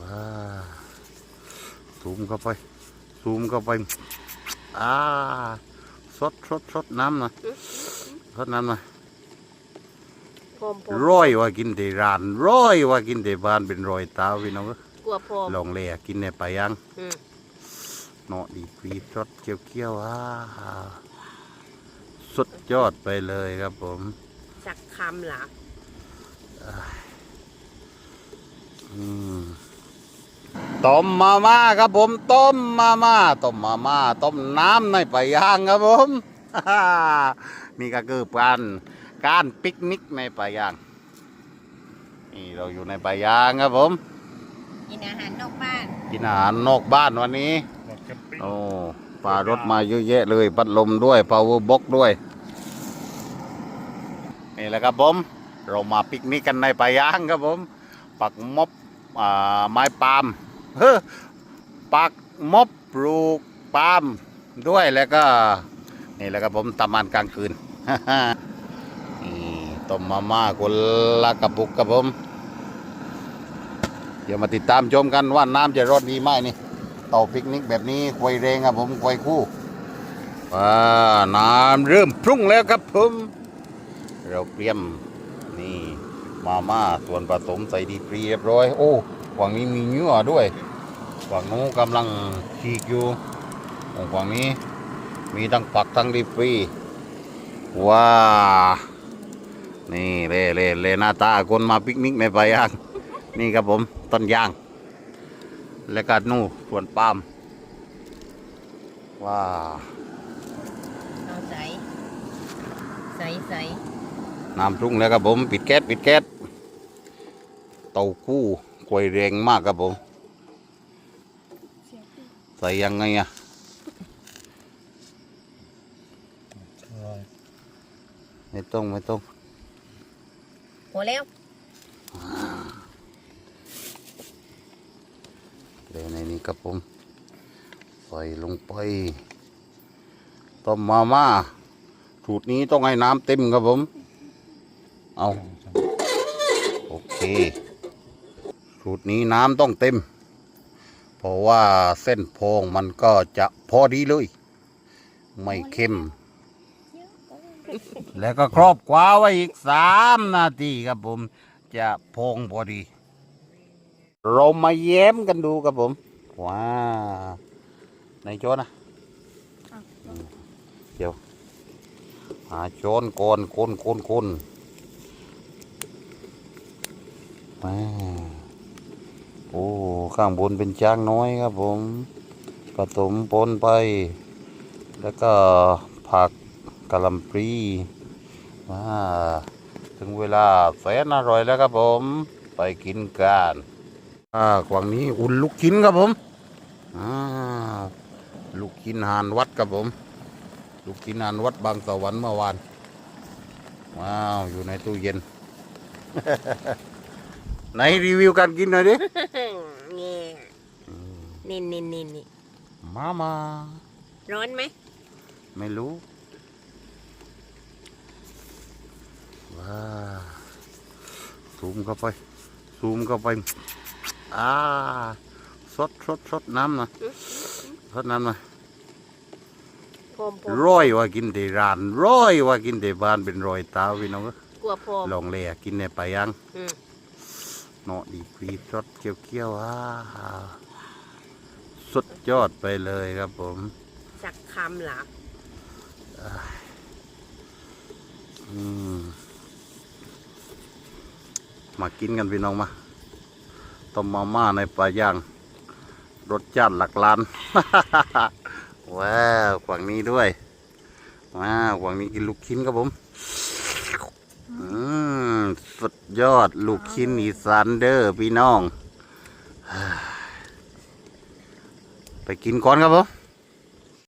ว้าซูมเข้าไปซูมเข้าไปอ่าสดสดสดน้ำหน่อยสดน้ำหน่อยพร้อมพร้อมร้อยว่ากินแต่ร้านร้อยว่ากินแต่บ้านเป็นรอยเท้าพี่น้องเอ้ยกลัวพร้อมลองเลยอะกินในปลาย่างอืมเนาะดีฟรีสดเกี้ยวๆอ่าสุดยอดไปเลยครับผมสักคำหลักอืม ต้มมาม่าครับผมต้มมาม่าต้มมาม่าต้มน้ำในปลาย่างครับผมนี่ก็คือการการปิกนิกในปลาย่างนี่เราอยู่ในปลาย่างครับผม กินอาหารนอกบ้านกินอาหารนอกบ้านวันนี้บอกแคมปิ้งโอ้ปลารถมาเยอะแยะเลยพัดลมด้วย power box ด้วยนี่แหละครับผม เรามาปิกนิกกันในป่ายางครับผม ปักมบอ่า ไม้ปาล์มเฮ้ปักมบปลูกปาล์มด้วยแล้วก็นี่และครับผมตำมันกลางคืนนี่ต้มมาม่าคนละกระปุกครับผมเดี๋ยวมาติดตามชมกันว่าน้ำจะรสดีไหมนี่เต่าปิกนิกแบบนี้ควยเรงครับผมควยคู่ว้าน้ำเริ่มพรุ่งแล้วครับผม เราเตรียมนี่ มาม่าส่วนผสมใส่ดีปรีเรียบร้อย โอ้ฝั่งนี้มีเนื้อด้วยฝั่งนู้นกำลังฉีกอยู่ฝั่งนี้มีทั้งผักทั้งดีปรีว้านี่เล่เล่เล่หน้าตาคนมาปิกนิกในป่ายาง นี่ครับผมต้นยาง แล้วก็นู่นสวนปาล์มว้าเอาใสใสใส น้ำปรุงแล้วครับผมปิดแก๊สปิดแก๊สเต้าคู่ควยแรงมากครับผมใส่ยังไงอะใช่ไม่ต้องไม่ต้องหัวแล้วเดี๋ยวในนี้ครับผมใส่ลงไปต้มมาม่าสูตรนี้ต้องให้น้ำเต็มครับผม เอา โอเค สูตรนี้น้ำต้องเต็ม เพราะว่าเส้นโพงมันก็จะพอดีเลย ไม่เค็ม แล้วก็ครอบคว้าไว้อีกสามนาทีครับผม จะโพงพอดี เรามาแย้มกันดูครับผม ว้าในโจนนะเดี๋ยวหาโจนโกนโกนโกนโกน ว้าโอ้ข้างบนเป็นช้างน้อยครับผมผสมปนไป แล้วก็ผักกะหล่ำปลีว้าถึงเวลาแสนอร่อยแล้วครับผม ไปกินกันอ่ากวางนี้อุ่นลูกชิ้นครับผมอ่าลูกชิ้นหานวัดครับผม ลูกชิ้นหานวัดบางสวรรค์เมื่อวาน ว้าว อยู่ในตู้เย็น ไหนรีวิวการกินหน่อยดิเนี่ยนี่นี่นี่นี่มามา ร้อนไหม ไม่รู้ ว้าซูมเข้าไป ซูมเข้าไป อ่าสดสดสดน้ำหน่อยสดน้ำหน่อยพร้อมพร้อมร้อยว่ากินแต่ร้านร้อยว่ากินแต่บ้านเป็นรอยเท้าพี่น้องเอ้ยกลัวพร้อมลองเลยอะกินในปลาย่างอืม เนาะดีฟรีสดเกี้ยวเกี้ยวๆอ่าสุดยอดไปเลยครับผม สักคำหลักอืมมากินกันพี่น้องมาต้มมาม่าในปลาย่าง รสชาติหลักล้าน ว้าวฝั่งนี้ด้วยว้าวฝั่งนี้กินลูกชิ้นครับผมอืม สุดยอดลูกชิ้นอีสานเดอร์พี่น้อง ไปกินก่อนครับผม